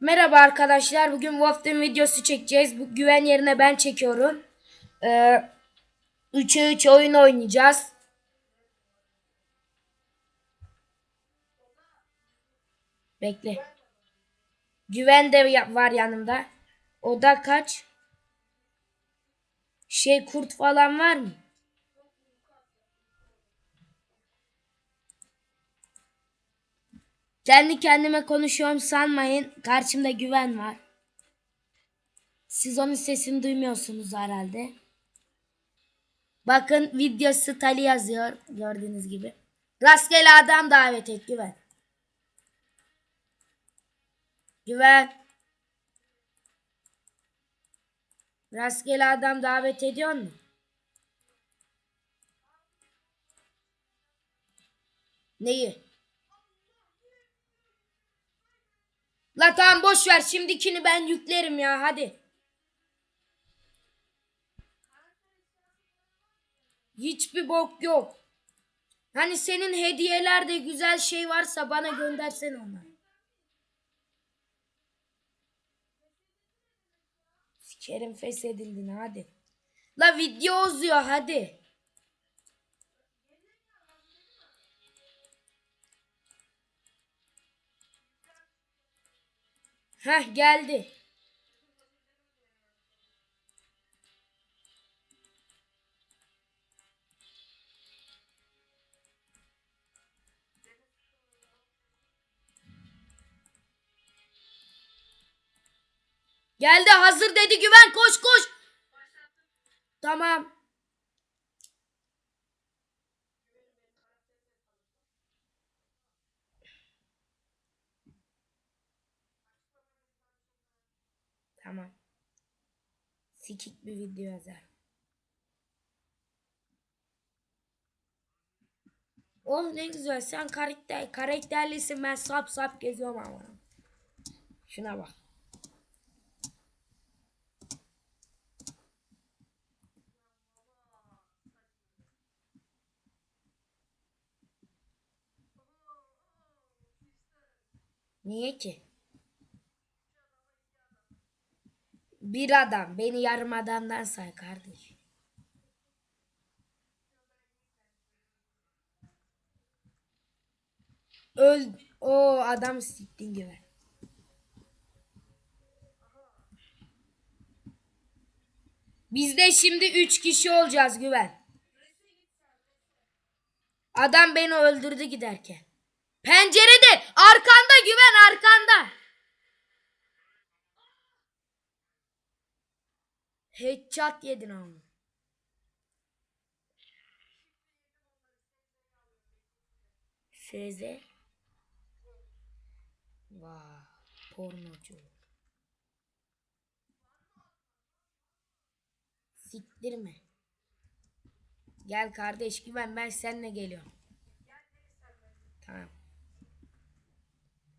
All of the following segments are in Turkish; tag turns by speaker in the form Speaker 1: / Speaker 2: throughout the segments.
Speaker 1: Merhaba arkadaşlar. Bugün Wolf'ten videosu çekeceğiz. Bu güven yerine ben çekiyorum. Ee, 3'e 3 oyun oynayacağız. Bekle. Güven de var yanımda. O da kaç? Şey kurt falan var mı? Kendi kendime konuşuyorum sanmayın. Karşımda güven var. Siz onun sesini duymuyorsunuz herhalde. Bakın videosu Tali yazıyor. Gördüğünüz gibi. Rastgele adam davet et güven. Güven. Rastgele adam davet ediyor mu? Neyi? La tamam boş ver. Şimdikini ben yüklerim ya hadi. Hiçbir bok yok. Hani senin hediyelerde güzel şey varsa bana göndersen onu. Sikerim feshedildin hadi. La video uzuyor hadi. Heh geldi. Geldi hazır dedi güven koş koş. Tamam. Tamam. Sikik bir video yazar. Oh ne güzel sen karakter karakterlisin ben sap sap geziyorum ama. Şuna bak. Niye ki? Bir adam beni yarım adamdan say kardeş. Öl o adam siktin gibi. Biz de şimdi üç kişi olacağız güven. Adam beni öldürdü giderken. Pencerede arkanda güven arkanda. Headshot yedin ama. Feze. Vay pornocu. Siktirme. Gel kardeş güven ben seninle geliyorum. Tamam.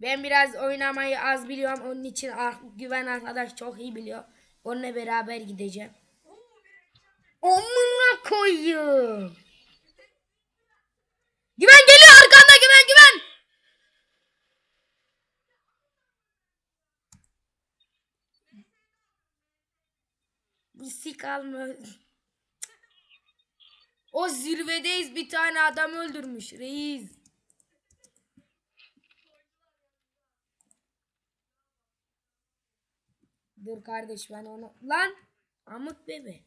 Speaker 1: Ben biraz oynamayı az biliyorum. Onun için güven arkadaş çok iyi biliyor. Onunla beraber gideceğim. Amına koyayım. Güven geliyor arkanda güven güven. Bir sik alma. O zirvedeyiz bir tane adam öldürmüş reis. Dur kardeş ben onu... Lan! Amık bebe.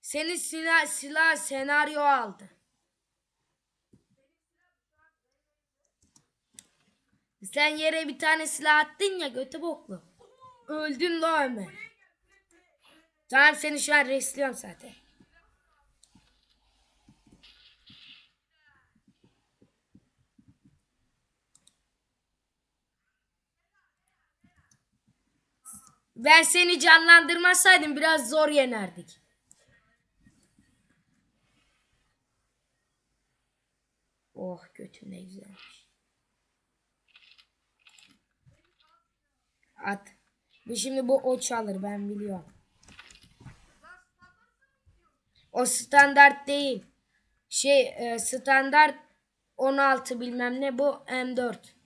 Speaker 1: Senin silah, silah senaryo aldı. Sen yere bir tane silah attın ya götü boklu. Öldün la Ömer. Tamam seni şu an resliyorum zaten. Ben seni canlandırmasaydım biraz zor yenerdik. Oh götüm ne güzelmiş. At. Şimdi bu o çalır ben biliyorum. O standart değil. Şey e, standart 16 bilmem ne bu M4.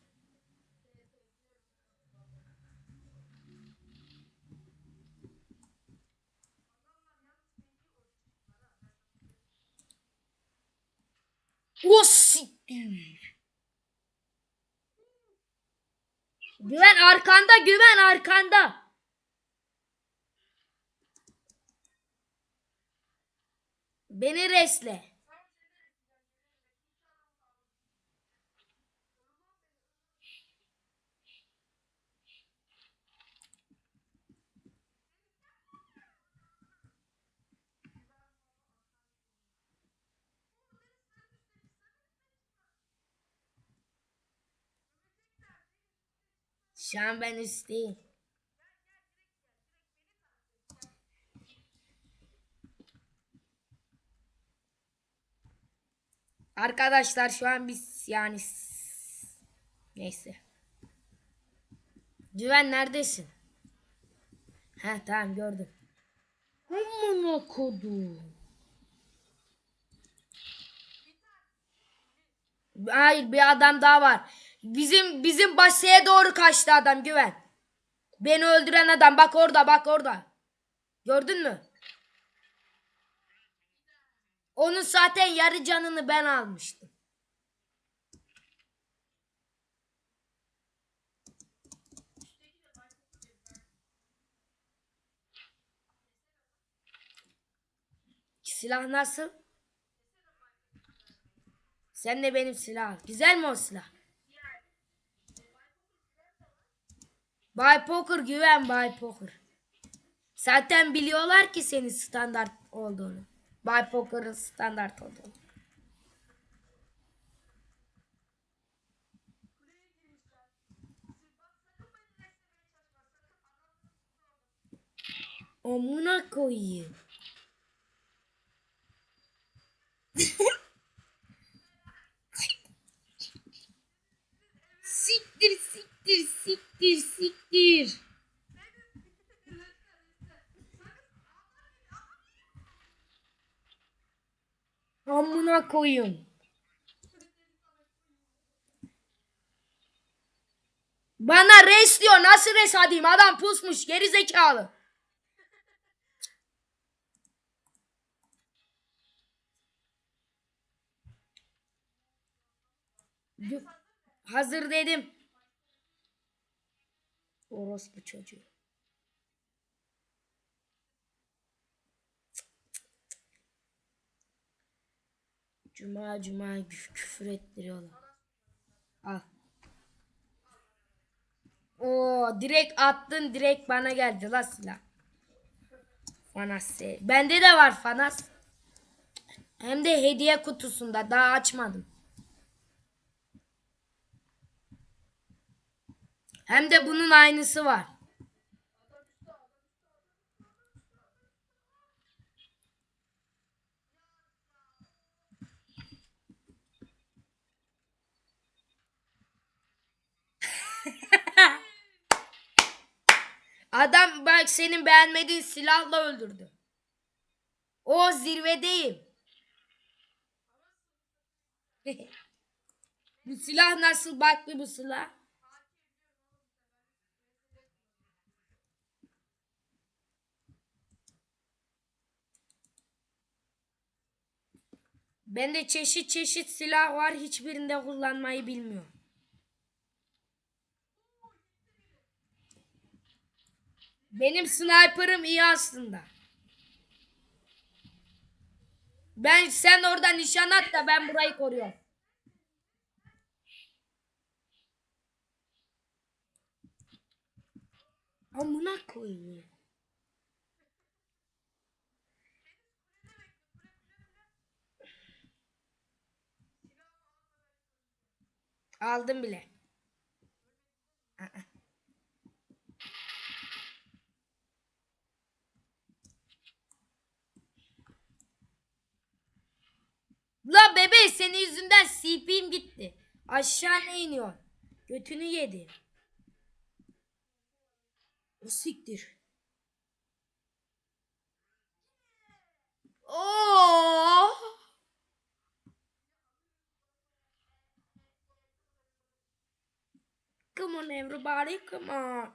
Speaker 1: O siktir. Güven arkanda güven arkanda. Beni resle. Şu an ben üstteyim. Arkadaşlar şu an biz yani neyse. Güven neredesin? He tamam gördüm. Amına kodum. Hayır bir adam daha var. Bizim bizim baseye doğru kaçtı adam güven. Beni öldüren adam bak orada bak orada. Gördün mü? Onun zaten yarı canını ben almıştım. Silah nasıl? Sen de benim silah. Güzel mi o silah? Bay Poker güven Bay Poker. Zaten biliyorlar ki senin standart olduğunu. Bay Poker'ın standart olduğunu. Amına koyayım. siktir siktir siktir siktir. Amına koyun. Bana res diyor. Nasıl res adayım? Adam pusmuş. Geri zekalı. Hazır dedim. Orospu çocuğu. Cuma cuma küf- küfür ettiriyorlar. Al. Oo direkt attın direkt bana geldi la silah. Fanas. Bende de var Fanas. Hem de hediye kutusunda daha açmadım. Hem de bunun aynısı var. Adam bak senin beğenmediğin silahla öldürdü. O zirvedeyim. bu silah nasıl bak bir bu silah. Bende çeşit çeşit silah var. Hiçbirinde kullanmayı bilmiyorum. Benim sniper'ım iyi aslında. Ben sen orada nişan at da ben burayı koruyorum. Amına koyayım. Aldım bile. Aa. Bebe senin yüzünden CP'm gitti. Aşağı iniyor? Götünü yedi. O siktir. Oo! Come on everybody come on.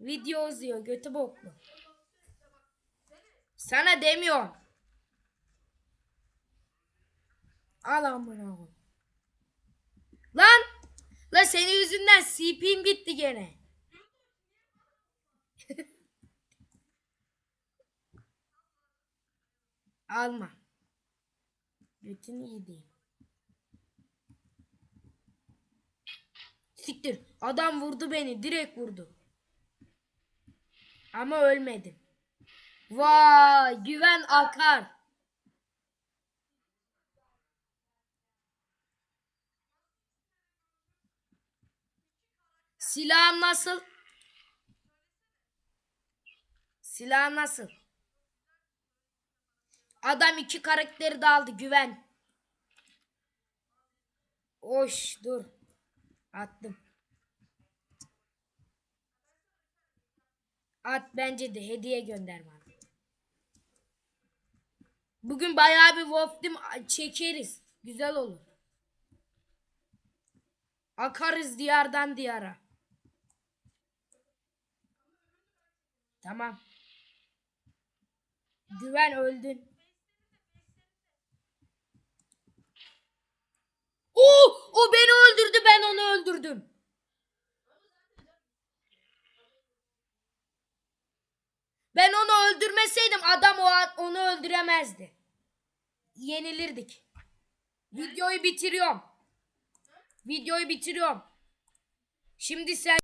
Speaker 1: Video izliyor götü boklu. Sana demiyorum. Al amına koy. Lan! Lan senin yüzünden CP'm gitti gene. Alma. Götünü yedi. Siktir. Adam vurdu beni. Direkt vurdu. Ama ölmedim. Vay güven akar. Silahım nasıl? Silah nasıl? Adam iki karakteri de aldı güven. Oş dur. Attım. At bence de hediye gönder bana. Bugün bayağı bir Wolf Team çekeriz. Güzel olur. Akarız diyardan diyara. Tamam. Güven öldün. Oo, o beni öldürdü ben onu öldürdüm. Ben onu öldürmeseydim adam o onu öldüremezdi. Yenilirdik. Videoyu bitiriyorum. Videoyu bitiriyorum. Şimdi sen